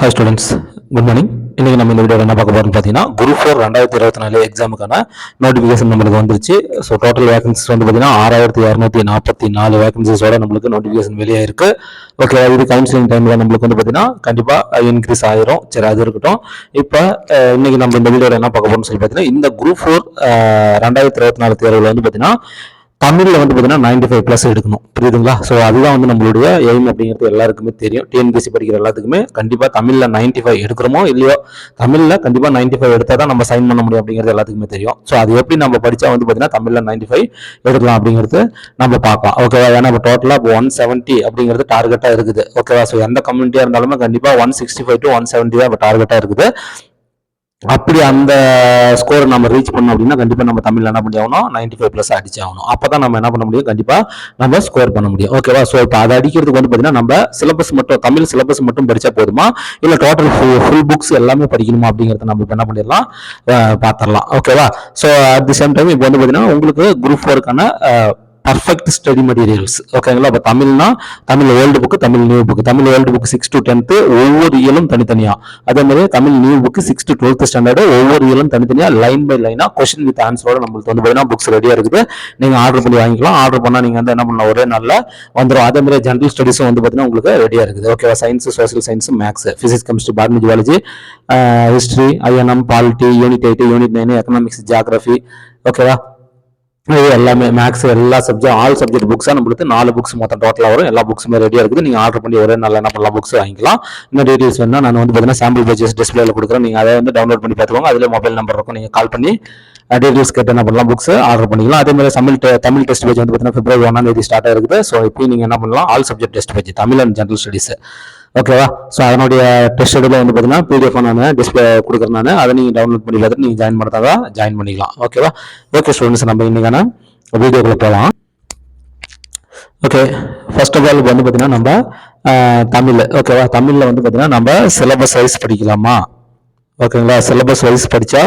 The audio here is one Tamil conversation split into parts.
ஹாய் ஸ்டூடெண்ட்ஸ் குட் மார்னிங் இன்றைக்கி நம்ம இந்த வீடியோவில் என்ன பார்க்க போகிறோம்னு பார்த்தீங்கன்னா குரூப் ஃபோர் ரெண்டாயிரத்தி இருபத்தி நாலு எக்ஸாமுக்கான நோட்டிஃபிகேஷன் நம்மளுக்கு வந்துருச்சு. ஸோ டோட்டல் வேகன்சிஸ் வந்து பார்த்தீங்கன்னா ஆறாயிரத்தி இரநூத்தி நாற்பத்தி நாலு வேகன்சிஸோட நம்மளுக்கு நோட்டிஃபிகேஷன் வெளியே இருக்குது ஓகே இது கவுன்சிலிங் டைமில் நம்மளுக்கு வந்து பார்த்தீங்கன்னா கண்டிப்பாக இன்க்ரீஸ் ஆயிரும். சரி அது இருக்கட்டும். இப்போ இன்றைக்கி நம்ம இந்த வீடியோவில் என்ன பார்க்க போகிறோம்னு சொல்லி பார்த்தீங்கன்னா இந்த குரூப் ஃபோர் ரெண்டாயிரத்தி இருபத்தி நாலு தேர்வில் வந்து பார்த்தீங்கன்னா தமிழில் வந்து பார்த்தீங்கன்னா நைன்டி ஃபைவ் ப்ளஸ் எடுக்கணும். புரியுதுங்களா? ஸோ அதுதான் வந்து நம்மளுடைய எய்ம் அப்படிங்கிறது எல்லாருக்குமே தெரியும். டிஎன்பிசி படிக்கிற எல்லாத்துக்குமே கண்டிப்பாக தமிழில் நைன்டி ஃபைவ் எடுக்கிறோமோ இல்லையோ தமிழில் கண்டிப்பாக நைன்டி ஃபைவ் எடுத்தால் தான் நம்ம சைன் பண்ண முடியும் அப்படிங்கிறது எல்லாத்துக்குமே தெரியும். ஸோ அது எப்படி நம்ம படித்தா வந்து பார்த்தீங்கன்னா தமிழில் நைன்டி ஃபைவ் எடுக்கலாம் அப்படிங்கிறது நம்ம பார்க்கலாம். ஓகேவா ஏன்னா இப்போ டோட்டலாக இப்போ ஒன் செவன்ட்டி அப்படிங்கிறது டார்கெட்டாக இருக்குது. ஓகேவா ஸோ எந்த கம்யூனிட்டியாக இருந்தாலுமே கண்டிப்பாக one sixty five to one seventy தான் இப்போ டார்கெட்டாக இருக்குது. அப்படி அந்த ஸ்கோரை நம்ம ரீச் பண்ணோம் அப்படின்னா கண்டிப்பாக நம்ம தமிழில் என்ன பண்ணி ஆகணும்? நைன்டி ஃபைவ் ப்ளஸ் அடிச்சு ஆகணும். அப்போ தான் நம்ம என்ன பண்ண முடியும்? கண்டிப்பாக நம்ம ஸ்கோர் பண்ண முடியும். ஓகேவா ஸோ இப்போ அதை அடிக்கிறதுக்கு வந்து பார்த்தீங்கன்னா நம்ம சிலபஸ் மட்டும் தமிழ் சிலபஸ் மட்டும் படித்தா போதுமா? இல்லை டோட்டல் ஃபுல் ஃபுல் புக்ஸ் எல்லாமே படிக்கணுமா அப்படிங்கிறத நம்ம இப்போ என்ன பண்ணிடலாம்? பார்த்துடலாம் ஓகேவா so at the same time இப்போ வந்து பார்த்தீங்கன்னா உங்களுக்கு குரூப் ஃபோருக்கான பர்ஃபெக்ட் ஸ்டடி மெட்டீரியல்ஸ் ஓகேங்களா இப்போ தமிழ்னா Tamil old book Tamil new book Tamil old book six to tenth ஒவ்வொரு இயலும் தனித்தனியாக அதே மாதிரி Tamil new book six to twelfth standard ஒவ்வொரு இயலும் தனித்தனியாக லைன் பை லைனா கொஸ்டின் வித் ஆன்சரோட நம்மளுக்கு வந்து பார்த்தீங்கன்னா புக்ஸ் ரெடியாக இருக்குது. நீங்கள் ஆர்டர் பண்ணி வாங்கிக்கலாம். ஆர்டர் பண்ணால் நீங்கள் வந்து என்ன பண்ணலாம்? ஒரே நாளில் வந்துடும் அதே மாதிரி ஜென்ரல் ஸ்டடிஸும் வந்து பார்த்தீங்கன்னா உங்களுக்கு ரெடியாக இருக்குது. ஓகேவா science social science maths physics chemistry botany zoology history INM polity unit eight unit nine economics geography ஓகேவா இது எல்லாமே மேக்ஸ் எல்லா சப்ஜெக்ட் ஆல் சப்ஜெக்ட் புக்ஸாக நம்மளுக்கு நாலு புக்ஸ் மொத்தம் டோட்டலாக வரும். எல்லா புக்ஸுமே ரெடியாக இருக்குது. நீங்கள் ஆர்டர் பண்ணி ஒரே நல்ல என்ன பண்ணலாம் புக்ஸ் வாங்கிக்கலாம். இன்னும் டீட்டெயில்ஸ் வேணால் நான் வந்து பார்த்தீங்கன்னா சாம்பிள் பேஜஸ் டிஸ்பிளேல கொடுக்குறேன். நீங்கள் அதை வந்து டவுன்லோட் பண்ணி பார்த்துக்கோங்க. அதில் மொபைல் நம்பர் இருக்கும். நீங்கள் கால் பண்ணி டீட்டெயில்ஸ் கேட்டு என்ன பண்ணலாம் புக்ஸ் ஆர்டர் பண்ணிக்கலாம். அதே மாதிரி தமிழ் தமிழ் டெஸ்ட் பேஜ் வந்து பார்த்தீங்கன்னா பிப்ரவரி ஒன்றாம் தேதி ஸ்டார்ட் ஆயிருக்குது ஸோ இப்போ நீங்கள் என்ன பண்ணலாம் all subject test page Tamil and general studies ஓகேவா ஸோ அதனுடைய டெஸ்ட் ஷெடியூல் வந்து பார்த்தீங்கன்னா பிடிஎஃப் நான் டிஸ்பிளே கொடுக்குறேன் நான். அதை நீங்கள் டவுன்லோட் பண்ணி பார்த்துட்டு நீங்கள் ஜாயின் பண்ணுறதா ஜாயின் பண்ணிக்கலாம். ஓகேவா ஓகே ஸ்டூடெண்ட்ஸ் நம்ம இன்னைக்கான வீடியோக்குள்ளே போகலாம் ஓகே ஃபர்ஸ்ட் ஆஃப் ஆல் வந்து பார்த்தீங்கன்னா நம்ம தமிழ். ஓகேவா தமிழில் வந்து பார்த்தீங்கன்னா நம்ம சிலபஸ் வைஸ் படிக்கலாமா? ஓகேங்களா சிலபஸ் வைஸ் படித்தா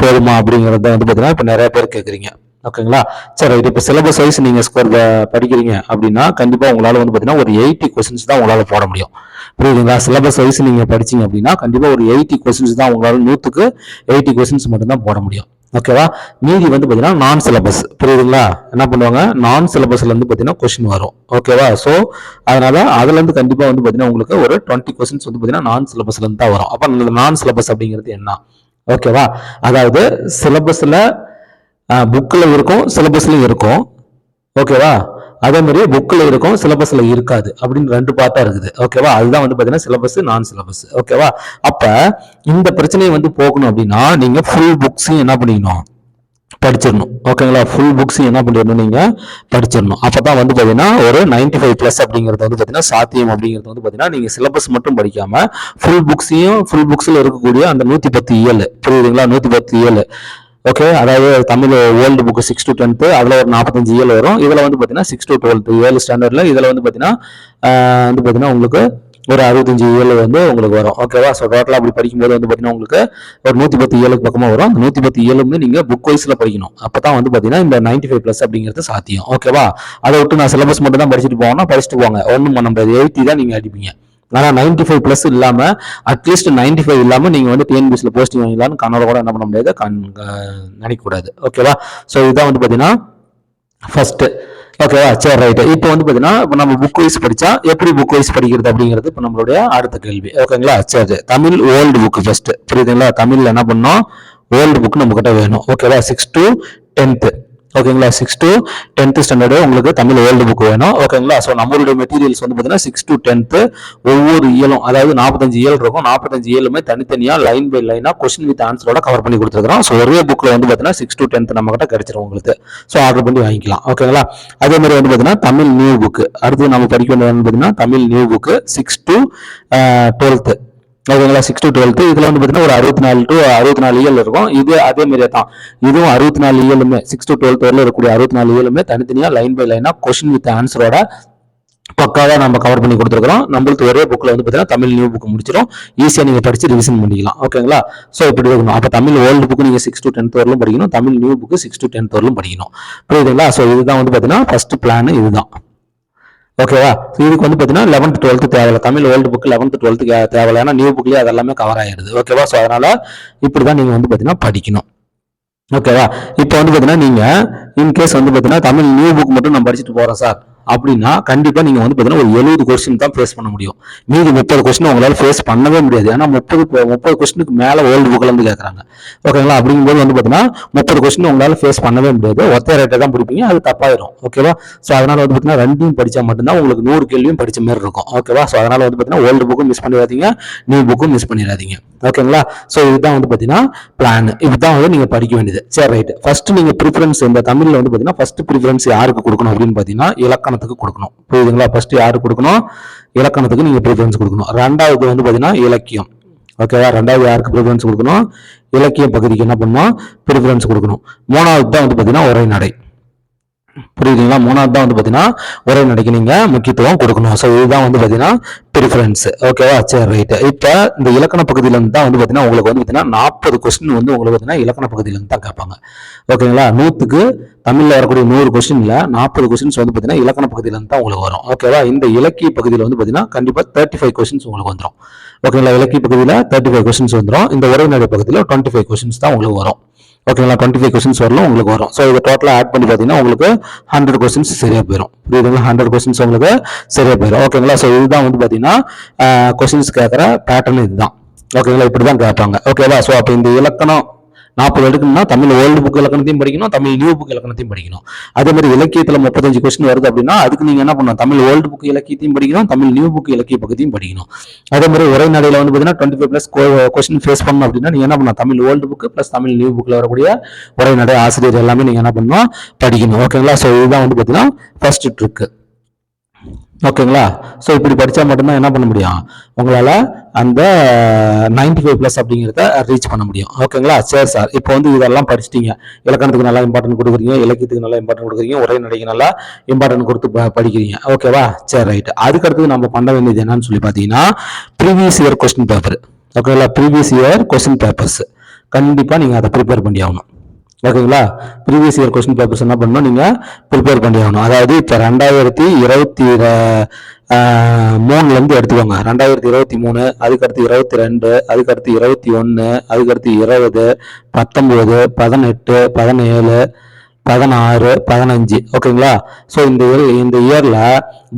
போதுமா அப்படிங்கிறத வந்து பார்த்தீங்கன்னா இப்போ நிறைய பேர் கேட்குறீங்க ஓகேங்களா சரி ரைட் இப்போ சிலபஸ் வைஸ் நீங்கள் ஸ்கோர் படிக்கிறீங்க அப்படின்னா கண்டிப்பாக உங்களால் வந்து பார்த்தீங்கன்னா ஒரு எயிட்டி கொஸ்டின்ஸ் தான் உங்களால் போட முடியும். புரியுதுங்களா? சிலபஸ் வைஸ் நீங்கள் படிச்சீங்க அப்படின்னா கண்டிப்பாக ஒரு எயிட்டி கொஸ்டின்ஸ் தான் உங்களால் நூற்றுக்கு எயிட்டி கொஸ்டின்ஸ் மட்டும்தான் போட முடியும். ஓகேவா மீதி வந்து பார்த்தீங்கன்னா நான் சிலபஸ் புரியுதுங்களா? என்ன பண்ணுவாங்க? நான் சிலபஸ்ல இருந்து பார்த்தீங்கன்னா கொஸ்டின் வரும். ஓகேவா ஸோ அதனால அதுலேருந்து கண்டிப்பாக வந்து பார்த்தீங்கன்னா உங்களுக்கு ஒரு டுவெண்ட்டி கொஸ்டின்ஸ் வந்து பார்த்தீங்கன்னா நான் சிலபஸ்ல இருந்து தான் வரும். அப்போ அந்த நான் சிலபஸ் அப்படிங்கிறது என்ன? ஓகேவா அதாவது சிலபஸில் புக்கில் இருக்கும் சிலபஸ்லையும் இருக்கும். ஓகேவா அதே மாதிரி புக்கில் இருக்கும் சிலபஸில் இருக்காது அப்படின்னு ரெண்டு பார்ட்டாக இருக்குது. ஓகேவா அதுதான் வந்து பார்த்தீங்கன்னா சிலபஸ் நான் சிலபஸ் ஓகேவா அப்போ இந்த பிரச்சனையை வந்து போகணும் அப்படின்னா நீங்கள் ஃபுல் புக்ஸையும் என்ன பண்ணிக்கணும் படிச்சிடணும். ஓகேங்களா ஃபுல் புக்ஸையும் என்ன பண்ணிடணும் நீங்கள் படிச்சிடணும். அப்போ தான் வந்து பார்த்தீங்கன்னா ஒரு 95 ஃபைவ் ப்ளஸ் அப்படிங்கிறது வந்து பார்த்தீங்கன்னா சாத்தியம் அப்படிங்கிறது வந்து பார்த்தீங்கன்னா நீங்கள் சிலபஸ் மட்டும் படிக்காமல் ஃபுல் புக்ஸையும் ஃபுல் புக்ஸில் இருக்கக்கூடிய அந்த நூற்றி பத்து ஏழு புரியுதுங்களா? நூற்றி பத்து ஏழு ஓகே அதாவது Tamil old book six to tenth அதில் ஒரு நாற்பத்தஞ்சு இயல் வரும். இதில் வந்து பார்த்தீங்கன்னா சிக்ஸ் டு டுவெல்த்து ஏழு ஸ்டாண்டர்டில் இதில் வந்து பார்த்தீங்கன்னா வந்து பார்த்தீங்கன்னா உங்களுக்கு ஒரு அறுபத்தஞ்சு இயல் வந்து உங்களுக்கு வரும். ஓகேவா ஸோ டோட்டலாக அப்படி படிக்கும்போது வந்து பார்த்தீங்கன்னா உங்களுக்கு ஒரு நூற்றி பத்து ஏழுக்கு பக்கமாக வரும். அந்த நூற்றி பத்து ஏழு வந்து நீங்கள் புக் வைஸில் படிக்கணும். அப்போ தான் வந்து பார்த்தீங்கன்னா இந்த 95 ஃபைவ் ப்ளஸ் அப்படிங்கிறது சாத்தியம். ஓகேவா அதை விட்டு நான் சிலபஸ் மட்டும் தான் படிச்சுட்டு போவோம்னா படிச்சுட்டு போவாங்க ஒன்றும் பண்ண முடியாது. தான் நீங்கள் அடிப்பீங்க. ஆனால் 95 ஃபைவ் ப்ளஸ் இல்லாமல் அட்லீஸ்ட் 95 ஃபைவ் இல்லாமல் நீங்கள் வந்து டிஎன்பிஎஸ்சியில் போஸ்டிங் வாங்கலாம்னு கண்ணோட கூட என்ன பண்ண முடியாது கண் நினைக்கக்கூடாது ஓகேவா ஸோ இதுதான் வந்து பார்த்தீங்கன்னா ஃபஸ்ட்டு ஓகேவா சரி ரைட்டு இப்போ வந்து பார்த்தீங்கன்னா இப்போ நம்ம புக் வைஸ் படித்தா எப்படி புக் வைஸ் படிக்கிறது அப்படிங்கிறது இப்போ நம்மளுடைய அடுத்த கேள்வி. ஓகேங்களா சரி தமிழ் ஓல்டு புக் ஃபஸ்ட்டு புரியுதுங்களா? தமிழில் என்ன பண்ணோம் ஓல்டு புக் நம்மக்கிட்ட வேணும். ஓகேவா சிக்ஸ் டு டென்த்து ஓகேங்களா? சிக்ஸ் டு டென்த்து ஸ்டாண்டர்டு உங்களுக்கு தமிழ் ஓல்டு புக் வேணும். ஓகேங்களா? ஸோ நம்மளுடைய மெட்டீரியல்ஸ் வந்து பார்த்தீங்கன்னா சிக்ஸ் டு டென்த்து ஒவ்வொரு இயலும் அதாவது நாற்பத்தஞ்சு இயல் இருக்கும். நாற்பத்தஞ்சு இயலுமே தனித்தனியாக லைன் பை லைனாக கொஸ்டின் வித் ஆன்சரோட கவர் பண்ணி கொடுத்துருக்கோம் ஸோ ஒரே புக்கில் வந்து பார்த்தீங்கன்னா சிக்ஸ் டு டென்த் நம்ம கிட்ட கிடைச்சிரும் உங்களுக்கு. ஸோ ஆர்டர் பண்ணி வாங்கிக்கலாம். ஓகேங்களா? அதே மாதிரி வந்து பார்த்தீங்கன்னா தமிழ் நியூ புக்கு அடுத்து நம்ம படிக்க வேண்டியது வந்து பார்த்தீங்கன்னா Tamil new book six to twelfth ஓகேங்களா? சிக்ஸ் டு டுவெல்த்து இதில் வந்து பார்த்தீங்கன்னா ஒரு அறுபத்தி நாலு டு அறுபத்தி நாலு இயல் இருக்கும். இது அதே மாதிரியே தான். இதுவும் அறுபத்தி நாலு இயலுமே சிக்ஸ் டு டுவெல்த் வரையில் இருக்கக்கூடிய அறுபத்தி நாலு இயலுமே தனித்தனியாக லைன் பை லைனாக கொஷின் வித் ஆன்சரோட பக்காவா நம்ம கவர் பண்ணி கொடுத்துருக்கோம் நம்மளுக்கு ஒரே புக்கில் வந்து பார்த்தீங்கன்னா தமிழ் நியூ புக் முடிச்சிடும் ஈஸியாக நீங்கள் படித்து ரிவிஷன் பண்ணிக்கலாம். ஓகேங்களா? ஸோ இப்படி இருக்கணும். அப்போ தமிழ் ஓல்டு புக்கு நீங்கள் சிக்ஸ் டு டென்த் வரலும் படிக்கணும். Tamil new book six to tenth வரலும் படிக்கணும். புரியுதுங்களா? ஸோ இதுதான் வந்து பார்த்தீங்கன்னா ஃபர்ஸ்ட் பிளான் இதுதான். ஓகேவா இதுக்கு வந்து பார்த்தீங்கன்னா லெவன்த் டுவெல்த்து தேவையில்ல. Tamil old book eleventh twelfth தேவையில்ல. ஏன்னா நியூ புக்லேயே அதெல்லாமே கவர் ஆகிடுது ஓகேவா ஸோ அதனால் இப்படி தான் நீங்கள் வந்து பார்த்தீங்கன்னா படிக்கணும். ஓகேவா இப்போ வந்து பார்த்தீங்கன்னா நீங்கள் இன்கேஸ் வந்து பார்த்தீங்கன்னா தமிழ் நியூ புக் மட்டும் நான் படிச்சுட்டு போகிறேன் சார் அப்படின்னா கண்டிப்பாக நீங்கள் வந்து பார்த்தீங்கன்னா ஒரு எழுபது கொஸ்டின் தான் ஃபேஸ் பண்ண முடியும். மீதி முப்பது கொஸ்டின் உங்களால் ஃபேஸ் பண்ணவே முடியாது. ஏன்னா முப்பது முப்பது கொஸ்டினுக்கு மேலே ஓல்டு புக்கில் வந்து கேட்குறாங்க ஓகேங்களா அப்படிங்கும்போது வந்து பார்த்தீங்கன்னா முப்பது கொஸ்டின் உங்களால் ஃபேஸ் பண்ணவே முடியாது. ஒத்த ரேட்டை தான் பிடிப்பீங்க. அது தப்பாயிரும். ஓகேவா ஸோ அதனால் வந்து பார்த்தீங்கன்னா ரெண்டையும் படித்தா மட்டும்தான் உங்களுக்கு நூறு கேள்வியும் படிச்ச மாதிரி இருக்கும். ஓகேவா ஸோ அதனால் வந்து பார்த்தீங்கன்னா ஓல்டு புக்கும் மிஸ் பண்ணிடாதீங்க. நியூ புக்கும் மிஸ் பண்ணிடாதீங்க. ஓகேங்களா ஸோ இதுதான் வந்து பார்த்தீங்கன்னா பிளான் இதுதான் வந்து நீங்கள் படிக்க வேண்டியது. சரி ரைட் ஃபர்ஸ்ட் நீங்கள் ப்ரிஃபரன்ஸ் இந்த தமிழில் வந்து பார்த்தீங்கன்னா ஃபர்ஸ்ட் ப்ரிஃபரன்ஸ் யாருக்கு கொடுக்கணும் அப்படின்னு பார்த்தீங்கன்னா இலக்கணத்துக்கு கொடுக்கணும். புரியுதுங்களா? ஃபர்ஸ்ட் யாருக்கு கொடுக்கணும்? இலக்கணத்துக்கு நீங்கள் ப்ரிஃபரன்ஸ் கொடுக்கணும். ரெண்டாவது வந்து பார்த்தீங்கன்னா இலக்கியம். ஓகேவா ரெண்டாவது யாருக்கு ப்ரிஃபரன்ஸ் கொடுக்கணும்? இலக்கிய பகுதிக்கு என்ன பண்ணணும் ப்ரிஃபரன்ஸ் கொடுக்கணும். மூணாவது தான் வந்து பார்த்தீங்கன்னா உரைநடை. புரியுதுங்களா? மூணாவது தான் வந்து பார்த்தீங்கன்னா உரை நடைக்கு நீங்கள் முக்கியத்துவம் கொடுக்கணும். ஸோ இதுதான் வந்து பார்த்தீங்கன்னா ப்ரிஃபரன்ஸ் ஓகேவா சரி ரைட்டு இப்போ இந்த இலக்கண பகுதியிலேருந்து தான் வந்து பார்த்தீங்கன்னா உங்களுக்கு வந்து பார்த்தீங்கன்னா நாற்பது கொஸ்டின் வந்து உங்களுக்கு பார்த்தீங்கன்னா இலக்கண பகுதியிலேருந்து தான் கேட்பாங்க. ஓகேங்களா நூற்றுக்கு தமிழில் வரக்கூடிய நூறு கொஸ்டினில் நாற்பது கொஸ்டின்ஸ் வந்து பார்த்தீங்கன்னா இலக்கண பகுதியிலேருந்து தான் உங்களுக்கு வரும். ஓகேவா இந்த இலக்கிய பகுதியில் வந்து பார்த்தீங்கன்னா கண்டிப்பாக தேர்ட்டி ஃபைவ் கொஸ்டின்ஸ் உங்களுக்கு வந்துடும் ஓகேங்களா இலக்கிய பகுதியில் தேர்ட்டி ஃபைவ் கொஸ்டின்ஸ் வந்துடும் இந்த உரைநடை பகுதியில் டுவெண்ட்டி ஃபைவ் கொஸ்டின்ஸ் தான் உங்களுக்கு வரும். ஓகேங்களா டுவெண்ட்டி ஃபைவ் கொஸ்டின்ஸ் வரலாம் உங்களுக்கு வரும். ஸோ இதை டோட்டலாக ஆட் பண்ணி பார்த்தீங்கன்னா உங்களுக்கு ஹண்ட்ரட் கொஸ்டின்ஸ் சரியாக போயிடும் புரியுதுங்களா? ஹண்ட்ரட் கொஸ்டின்ஸ் உங்களுக்கு சரியாக போயிடும் ஓகேங்களா ஸோ இதுதான் வந்து பார்த்தீங்கன்னா கொஸ்டின்ஸ் கேட்குற பேட்டர்ன் இதுதான். ஓகேங்களா இப்படி தான் கேட்பாங்க. ஓகேவா ஸோ அப்போ இந்த இலக்கணம் நாற்பது எடுக்கணும்னா தமிழ் ஓல்டு புக் இலக்கணத்தையும் படிக்கணும் தமிழ் நியூ புக் இலக்கணத்தையும் படிக்கணும். அதே மாதிரி இலக்கியத்தில் முப்பத்தஞ்சு கொஸ்டின் வருது அப்படின்னா அதுக்கு நீங்கள் என்ன பண்ணணும்? தமிழ் ஓல்டு புக் இலக்கியத்தையும் படிக்கணும் தமிழ் நியூ புக் இலக்கிய பக்கத்தையும் படிக்கணும். அதே மாதிரி உரைநடையில் வந்து பார்த்தீங்கன்னா twenty five plus question face பண்ணணும் அப்படின்னா நீங்கள் என்ன பண்ணணும்? Tamil old book plus Tamil new புக்கில் வரக்கூடிய உரைநடை ஆசிரியர் எல்லாமே நீங்கள் என்ன பண்ணணும்? படிக்கணும். ஓகேங்களா ஸோ இதுதான் வந்து பார்த்தீங்கன்னா ஃபர்ஸ்ட் ட்ரிக்கு ஓகேங்களா? ஸோ இப்படி படித்தா மட்டும்தான் என்ன பண்ண முடியும்? உங்களால் அந்த நைன்டி ஃபைவ் ப்ளஸ் அப்படிங்கிறத ரீச் பண்ண முடியும். ஓகேங்களா? சரி சார் இப்போ வந்து இதெல்லாம் படிச்சிட்டீங்க. இலக்கணத்துக்கு நல்லா இம்பார்ட்டன்ட் கொடுக்குறீங்க. இலக்கியத்துக்கு நல்லா இம்பார்ட்டன்ட் கொடுக்குறீங்க. உரை நடைக்கு நல்லா இம்பார்ட்டன்ட் கொடுத்து ப- படிக்கிறீங்க. ஓகேவா சரி ரைட் அதுக்கடுத்து நம்ம பண்ண வேண்டியது என்னன்னு சொல்லி பார்த்தீங்கன்னா ப்ரீவியஸ் இயர் கொஸ்டின் பேப்பர் ஓகேங்களா? ப்ரீவியஸ் இயர் கொஸ்டின் பேப்பர்ஸ் கண்டிப்பாக நீங்கள் அதை ப்ரிப்பேர் பண்ணி ஆகணும் ஓகேங்களா? ப்ரீவியஸ் இயர் கொஸ்டின் பேப்பர்ஸ் என்ன பண்ணணும்? நீங்கள் ப்ரிப்பேர் பண்ணி ஆகணும். அதாவது இப்போ ரெண்டாயிரத்தி இருபத்தி மூணுலேருந்து எடுத்துக்கோங்க. ரெண்டாயிரத்தி இருபத்தி மூணு அதுக்கடுத்து இருபத்தி ரெண்டு அதுக்கடுத்து இருபத்தி ஒன்று அதுக்கடுத்து இருபது பத்தொம்போது பதினெட்டு பதினேழு பதினாறு பதினஞ்சு. ஓகேங்களா? ஸோ இந்த இயர் இந்த இயரில்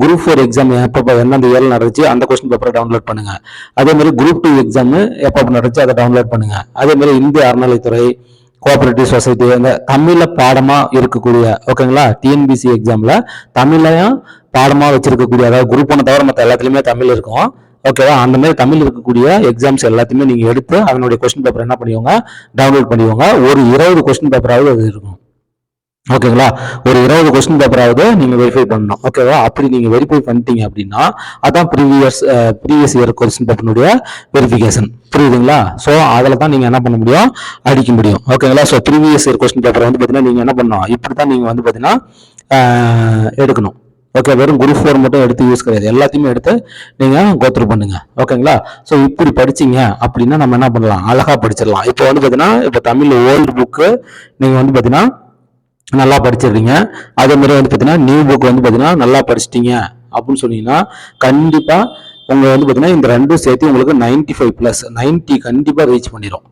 குரூப் ஃபோர் எக்ஸாம் எப்போ எந்தெந்த இயரில் நடந்துச்சு அந்த கொஸ்டின் பேப்பரை டவுன்லோட் பண்ணுங்கள் அதேமாதிரி குரூப் டூ எக்ஸாமு எப்போ நடந்துச்சு அதை டவுன்லோட் பண்ணுங்கள் அதேமாதிரி இந்திய அறநிலைத்துறை கோஆபரேட்டிவ் சொசைட்டி அந்த தமிழில் பாடமாக இருக்கக்கூடிய ஓகேங்களா டிஎன்பிசி எக்ஸாமில் தமிழையும் பாடமாக வச்சிருக்கக்கூடிய அதாவது குரூப் ஒன்று தவிர மற்ற எல்லாத்துலேயுமே தமிழ் இருக்கும். ஓகேவா அந்த மாதிரி தமிழ் இருக்கக்கூடிய எக்ஸாம்ஸ் எல்லாத்தையுமே நீங்கள் எடுத்து அதனுடைய கொஸ்டின் பேப்பர் என்ன பண்ணிக்கோங்க? டவுன்லோட் பண்ணிக்கோங்க. ஒரு இருபது கொஸ்டின் பேப்பராவது அது இருக்கும் ஓகேங்களா? ஒரு இருபது கொஸ்டின் பேப்பராவது நீங்கள் வெரிஃபை பண்ணணும். ஓகேவா? அப்படி நீங்கள் வெரிஃபை பண்ணிட்டீங்க அப்படின்னா அதான் ப்ரீவியஸ் ப்ரீவியஸ் இயர் கொஸ்டின் பேப்பர்னுடைய வெரிஃபிகேஷன் புரியுதுங்களா? ஸோ அதில் தான் நீங்கள் என்ன பண்ண முடியும்? அடிக்க முடியும். ஓகேங்களா? ஸோ ப்ரீவியஸ் இயர் கொஸ்டின் பேப்பரை வந்து பார்த்தீங்கன்னா நீங்கள் என்ன பண்ணணும்? இப்படி தான் நீங்கள் வந்து பார்த்தீங்கன்னா எடுக்கணும். ஓகே? வெறும் குரூப் ஃபோர் மட்டும் எடுத்து யூஸ் கிடையாது. எல்லாத்தையுமே எடுத்து நீங்கள் கோத்ரூ பண்ணுங்க. ஓகேங்களா? ஸோ இப்படி படிச்சீங்க அப்படின்னா நம்ம என்ன பண்ணலாம்? அழகாக படிச்சிடலாம். இப்போ வந்து பார்த்தீங்கன்னா இப்போ தமிழ் ஓல்டு புக்கு நீங்கள் வந்து பார்த்தீங்கன்னா நல்லா படிச்சிடுறீங்க அதே மாதிரி வந்து பார்த்தீங்கன்னா நியூ புக் வந்து பார்த்தீங்கன்னா நல்லா படிச்சிட்டீங்க அப்படின்னு சொன்னீங்கன்னா கண்டிப்பாக உங்களை வந்து பார்த்தீங்கன்னா இந்த ரெண்டும் சேர்த்து உங்களுக்கு 95 ஃபைவ் ப்ளஸ் நைன்ட்டி கண்டிப்பாக ரீச் பண்ணிடும்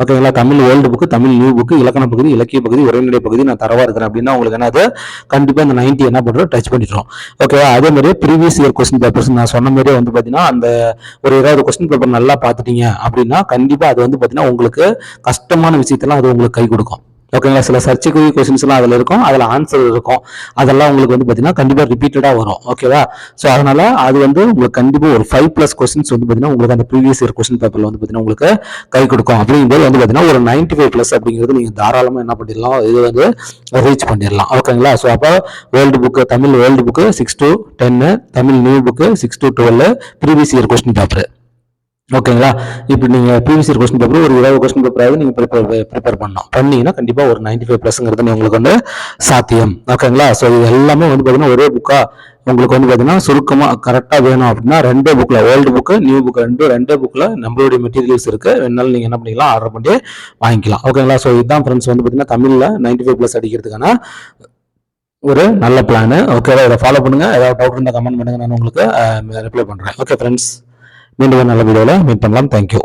ஓகேங்களா Tamil old book Tamil new book இலக்கண பகுதி இலக்கிய பகுதி உரைநடை பகுதி நான் தரவா இருக்கிறேன் அப்படின்னா உங்களுக்கு என்னது? கண்டிப்பாக இந்த 90 என்ன பண்ணுறோம் டச் பண்ணிடுறோம் ஓகேவா அதே மாதிரி ப்ரீவியஸ் இயர் கொஸ்டின் பேப்பர்ஸ் நான் சொன்ன மாதிரியே வந்து பார்த்தீங்கன்னா அந்த ஒரு இருபது கொஸ்டின் பேப்பர் நல்லா பார்த்துட்டீங்க அப்படின்னா கண்டிப்பாக அது வந்து பார்த்தீங்கன்னா உங்களுக்கு கஷ்டமான விஷயத்தெல்லாம் அது உங்களுக்கு கை கொடுக்கும். ஓகேங்களா சில சர்ச்சைக்குரிய கொஸ்டின்ஸ் அதில் இருக்கும். அதில் ஆன்சர் இருக்கும். அதெல்லாம் உங்களுக்கு வந்து பார்த்தீங்கன்னா கண்டிப்பாக ரிப்பீட்டடாக வரும். ஓகேவா ஸோ அதனால் அது வந்து உங்களுக்கு கண்டிப்பாக ஒரு ஃபைவ் ப்ளஸ் கொஸ்டின்ஸ் வந்து பார்த்தீங்கன்னா உங்களுக்கு அந்த ப்ரீவியஸ் இயர் கொஸ்டின் பேப்பரில் வந்து பார்த்தீங்கன்னா உங்களுக்கு கை கொடுக்கும். அப்படிங்கும்போது வந்து பார்த்தீங்கன்னா ஒரு 95 ஃபைவ் ப்ளஸ் அப்படிங்கிறது நீங்கள் தாராளமாக என்ன பண்ணிடலாம். இது வந்து ரீச் பண்ணிடலாம். ஓகேங்களா ஸோ அப்போ world book Tamil world book six to ten Tamil new book six to twelve previous year question paper ஓகேங்களா? இப்போ நீங்கள் ப்ரீவியஸ் இயர் கொஸ்டின் பேப்பர் ஒரு இருபது கொஸ்டின் பேப்பராவது நீங்கள் ப்ரிப்பேர் ப்ரிப்பேர் பண்ணணும். பண்ணீங்கன்னா கண்டிப்பாக ஒரு 95 ஃபைவ் ப்ளஸ்ங்கிறது உங்களுக்கு வந்து சாத்தியம். ஓகேங்களா? ஸோ இது எல்லாமே வந்து பார்த்தீங்கன்னா ஒரே புக்காக உங்களுக்கு வந்து பார்த்தீங்கன்னா சுருக்கமாக கரெக்டாக வேணும் அப்படின்னா ரெண்டே புக்கில் ஓல்டு புக்கு நியூ புக் ரெண்டு ரெண்டே புக்கில் நம்மளுடைய மெட்டீரியல்ஸ் இருக்குது வேணாலும் நீங்கள் என்ன பண்ணிக்கலாம் ஆர்டர் பண்ணி வாங்கிக்கலாம். ஓகேங்களா? ஸோ இதுதான் ஃப்ரெண்ட்ஸ் வந்து பார்த்தீங்கன்னா தமிழில் 95 ஃபைவ் ப்ளஸ் அடிக்கிறதுக்கான ஒரு நல்ல பிளான் ஓகேவா? இதை ஃபாலோ பண்ணுங்கள் ஏதாவது டவுட் இருந்தால் கமெண்ட் பண்ணுங்க. நான் உங்களுக்கு ரிப்ளை பண்ணுறேன் ஓகே ஃப்ரெண்ட்ஸ் மீண்டும் நல்ல வீடியோவில் மீட் பண்ணலாம். தேங்க்யூ